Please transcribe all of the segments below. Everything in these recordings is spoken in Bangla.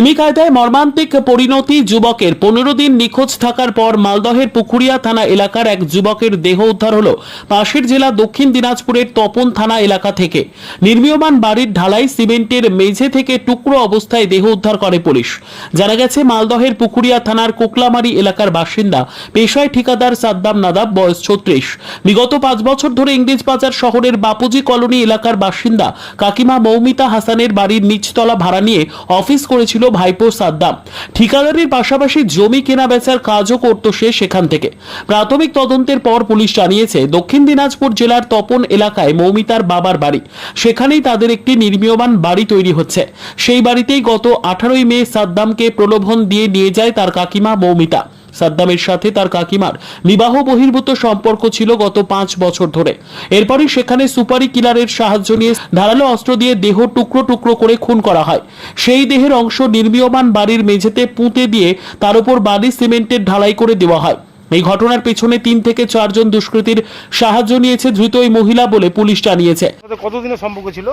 কায়দায় মর্মান্তিক পরিণতি যুবকের। পনেরো দিন নিখোঁজ থাকার পর মালদহের পুকুরিয়া থানা এলাকার এক যুবকের দেহ উদ্ধার হল। পাশের জেলা দক্ষিণ দিনাজপুরের তপন থানা এলাকা থেকে। নির্মীয়মান বাড়ির ঢালাই সিমেন্টের মেঝে থেকে টুকরো অবস্থায় দেহ উদ্ধার করে পুলিশ। জানা গেছে, মালদহের পুকুরিয়া থানার কোকলামারি এলাকার বাসিন্দা, পেশায় ঠিকাদার সাদ্দাম নাদাব, বয়স ছত্রিশ। বিগত পাঁচ বছর ধরে ইংরেজ বাজার শহরের বাপুজি কলোনি এলাকার বাসিন্দা কাকিমা মৌমিতা হাসানের বাড়ির নিচতলা ভাড়া নিয়ে অফিস করেছিল ভাইপো সাদ্দাম। ঠিকাদারির পাশাপাশি জমি কেনা বেচার কাজও করত সে সেখান থেকে। প্রাথমিক তদন্তের পর পুলিশ জানিয়েছে, দক্ষিণ দিনাজপুর জেলার তপন এলাকায় মৌমিতার বাবার বাড়ি। সেখানেই তাদের একটি নির্মীয়মান বাড়ি তৈরি হচ্ছে। সেই বাড়িতেই গত আঠারোই মে সাদ্দামকে প্রলোভন দিয়ে নিয়ে যায় তার কাকিমা মৌমিতা। সাদ্দামের সাথে তার কাকিমার বিবাহ বহির্ভূত সম্পর্ক ছিল গত পাঁচ বছর ধরে। এরপরই সেখানে সুপারি কিলারের সাহায্য নিয়ে ধারালো অস্ত্র দিয়ে দেহ টুকরো টুকরো করে খুন করা হয়। সেই দেহের অংশ নির্মীয়মান বাড়ির মেঝেতে পুঁতে দিয়ে তার উপর বালি সিমেন্টের ঢালাই করে দেওয়া হয়। এই ঘটনার পেছনে তিন থেকে চারজন দুষ্কৃতীর সাহায্য নিয়েছে ধৃত ওই মহিলা বলে পুলিশ জানিয়েছে। কতদিনের সম্পর্ক ছিল?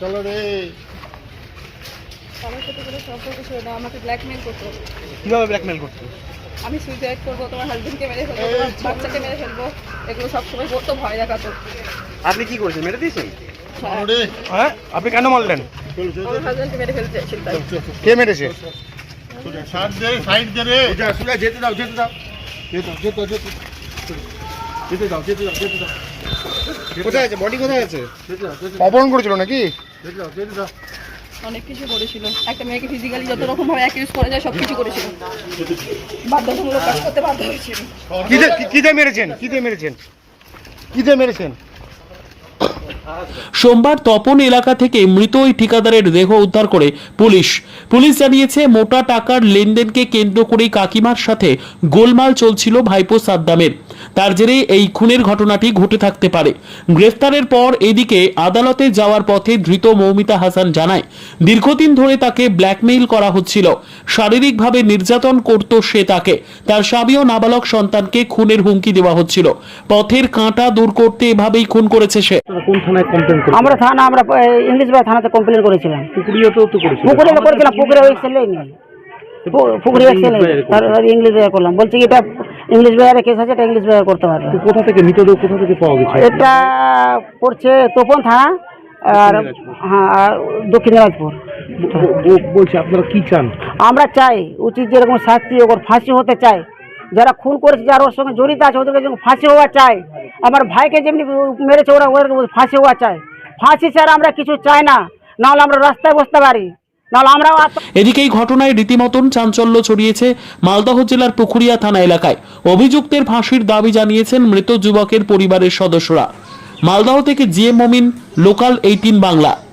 চলো রে। আমার সাথে কোনো সম্পর্ক ছিল না আমাকে ব্ল্যাকমেল করতো কীভাবে ব্ল্যাকমেল করতো আমি সুইসাইড করব তোমার হাজবেন্ডকে মেরে ফেলব তোমার বাচ্চাকে মেরে ফেলব এগুলো সবসময় করতো ভয় দেখাতো। আপনি কি করেছেন? মেরে দিয়েছেন? রে। হ্যাঁ? আপনি কেন মারলেন? আমার হাজবেন্ডকে মেরে ফেলতে চাইছিল তাই। কে মেরেছে? সাইড দে সাইড দে রে। সুজা যেতে দাও যেতে দাও। যেতে দাও, যেতে দাও, যেতে দাও। যেতে দাও যেতে দাও কোথায় আছে? বডি কোথায় আছে? অপহরণ করেছিল নাকি? যেতে দাও যেতে দাও। অনেক কিছু করেছিল। একটা মেয়েকে ফিজিক্যালি যত রকম ভাবে অ্যাকিউজ করা যায়, সব কিছু করেছিল। বাধ্যতামূলক কাজ করতে বাধ্য হয়েছিল। কি দিয়ে মেরেছেন? কি দিয়ে মেরেছেন? কি দিয়ে মেরেছেন? সোমবার তপন এলাকা থেকে মৃত ওই ঠিকাদারের দেহ উদ্ধার করে পুলিশ। পুলিশ জানিয়েছে, মোটা টাকার লেনদেনকে কেন্দ্র করেই কাকিমার সাথে গোলমাল চলছিল ভাইপো সাদ্দামের। তার জেরে এই খুনের ঘটনাটি ঘটে থাকতে পারে। গ্রেফতারের পর এদিকে আদালতে যাওয়ার পথে ধৃত মৌমিতা হাসান জানায়, দীর্ঘদিন ধরে তাকে ব্ল্যাকমেইল করা হচ্ছিল। শারীরিকভাবে নির্যাতন করত সে তাকে। তার স্বামী ও নাবালক সন্তানকে খুনের হুমকি দেওয়া হচ্ছিল। পথের কাঁটা দূর করতে এভাবেই খুন করেছে সে। থানায় কমপ্লেন আমরা থানা আমরা ইংলিশ বাজার থানাতে কমপ্লেন করেছিলাম। পুকুরিয়াতেও তো করেছিল। পুকুরে করেছিলাম পুকুরে ওই নেই। পুকুরে ছেলে নেই। তার তার ইংলিশ বাজার করলাম। বলছি এটা ইংলিশ বাজারে কেস আছে এটা ইংলিশ বাজার করতে পারবে। কোথা থেকে মৃতদেহ কোথা থেকে পাওয়া গেছে? এটা পড়ছে তোপন থানা আর হ্যাঁ আর দক্ষিণ দিনাজপুর। বলছি আপনারা কি চান? আমরা চাই উচিত যেরকম শাস্তি ওর ফাঁসি হতে চাই যারা খুন করেছে, যারা ওর সঙ্গে জড়িত আছে, ওদেরকে যেরকম ফাঁসি হওয়া চাই। আমার ভাইকে যেমনি মেরেছে, ওরা ওদের ফাঁসি হওয়া চাই। ফাঁসি ছাড়া আমরা কিছু চাই না। নাহলে আমরা রাস্তায় বসতে পারি। এদিকে এই ঘটনায় রীতিমতন চাঞ্চল্য ছড়িয়েছে মালদহ জেলার পুকুরিয়া থানা এলাকায়। অভিযুক্তের ফাঁসির দাবি জানিয়েছেন মৃত যুবকের পরিবারের সদস্যরা। মালদহ থেকে জিএম মমিন, লোকাল এইটিন বাংলা।